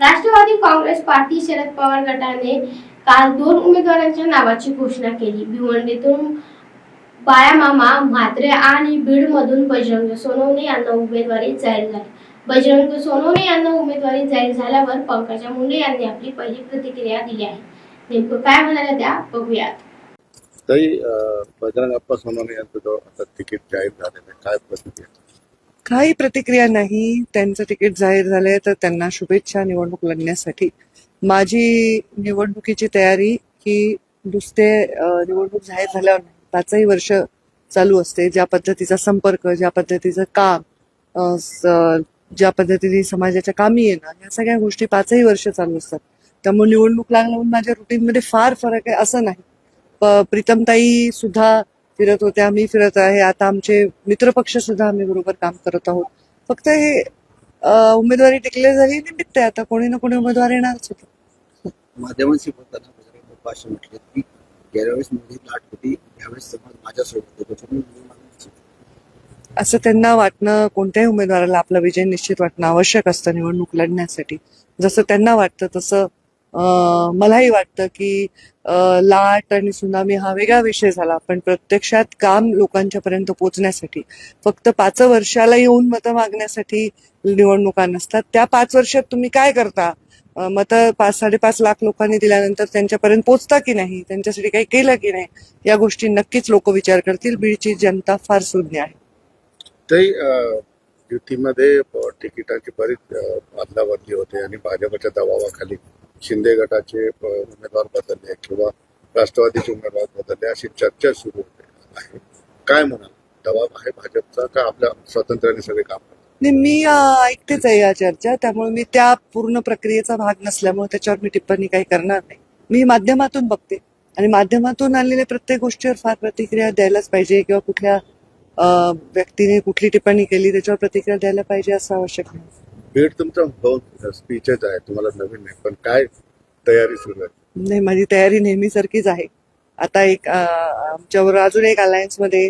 Rashtrawadi Congress party Sharad Pawar गटाने काल दोन उमेदवारांच्या नावाची घोषणा केली. भिवंडीतून बायामामा म्हात्रे आणि बीडमधून बजरंग सोनवणे यांना उमेदवारी जाहीर झाली. बजरंग सोनवणे यांना उमेदवारी जाहीर झाल्यावर पंकजा मुंडे यांनी आपली पहिली प्रतिक्रिया दिली आहे. नेमकं काय म्हणाल्या त्या बघूयात. तरी बजरंग अप्पा सोनवणे यांचं जो आता तिकीट जाहीर झालेलं आहे काय प्रतिक्रिया? काही प्रतिक्रिया नाही. त्यांचं तिकीट जाहीर झालंय तर त्यांना शुभेच्छा निवडणूक लढण्यासाठी. माझी निवडणुकीची तयारी ही नुसते निवडणूक जाहीर झाल्यावर पाचही वर्ष चालू असते. ज्या पद्धतीचा संपर्क ज्या पद्धतीचं काम स- ज्या पद्धतीने समाजाच्या कामी येणं या सगळ्या गोष्टी पाचही वर्ष चालू असतात. त्यामुळे निवडणूक लागल्यावर माझ्या रुटीनमध्ये फार फरक आहे असं नाही. प- प्रीतमताई सुद्धा फिरत होत्या मी फिरत आहे. आता आमचे मित्रपक्ष सुद्धा आम्ही बरोबर काम करत आहोत. फक्त हे उमेदवारी टिकले झाली निमित्त आहे आता कोणी ना कोणी उमेदवार येणारच होतं. माध्यमांशी बोलताना असे म्हटले की गेल्या वेळेस मोठी लाट होती यावेळेस समाज माझ्यासोबत त्याच्यामुळे. असं त्यांना वाटणं कोणत्याही उमेदवाराला आपला विजय निश्चित वाटणं आवश्यक असतं निवडणूक लढण्यासाठी. जसं त्यांना वाटतं तसं मलाही वाटतं की लाट आणि सुनामी हा वेगळा विषय झाला. पण प्रत्यक्षात काम लोकांच्या पर्यंत पोहोचण्यासाठी फक्त पाच वर्षाला येऊन मतं मागण्यासाठी निवडणुका नसतात. त्या पाच वर्षात तुम्ही काय करता? मतं पाच साडेपाच लाख लोकांनी दिल्यानंतर त्यांच्यापर्यंत पोहोचता की नाही? त्यांच्यासाठी काही केलं की नाही? या गोष्टी नक्कीच लोक विचार करतील. बीडची जनता फार सुज्ञ आहे. ते युतीमध्ये तिकिटाची बरीच अदलाबदली होते आणि भाजपच्या दबावाखाली शिंदे गटाचे उमेदवार बदलले किंवा राष्ट्रवादीचे उमेदवार बदलले अशी चर्चा सुरू होते. आहे काय म्हणाल? दबाव आहे भाजपचा का आपल्या स्वातंत्र्याने सगळे काम नाही मी ऐकतेच आहे या चर्चा. त्यामुळे मी त्या पूर्ण प्रक्रियेचा भाग नसल्यामुळे त्याच्यावर मी टिप्पणी काही करणार नाही. मी माध्यमातून बघते. आणि माध्यमातून आलेल्या प्रत्येक गोष्टीवर फार प्रतिक्रिया द्यायलाच पाहिजे किंवा कुठल्या व्यक्तीने कुठली टिप्पणी केली त्याच्यावर प्रतिक्रिया द्यायला पाहिजे असं आवश्यक नाही. बीड तुमचा दोन स्पीचेस आहे तुम्हाला नवीन नाही पण काय तयारी सुरू आहे? नाही माझी तयारी नेहमीसारखीच आहे. आता एक आमच्यावर अजून एक अलायन्समध्ये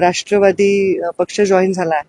राष्ट्रवादी पक्ष जॉईन झाला आहे.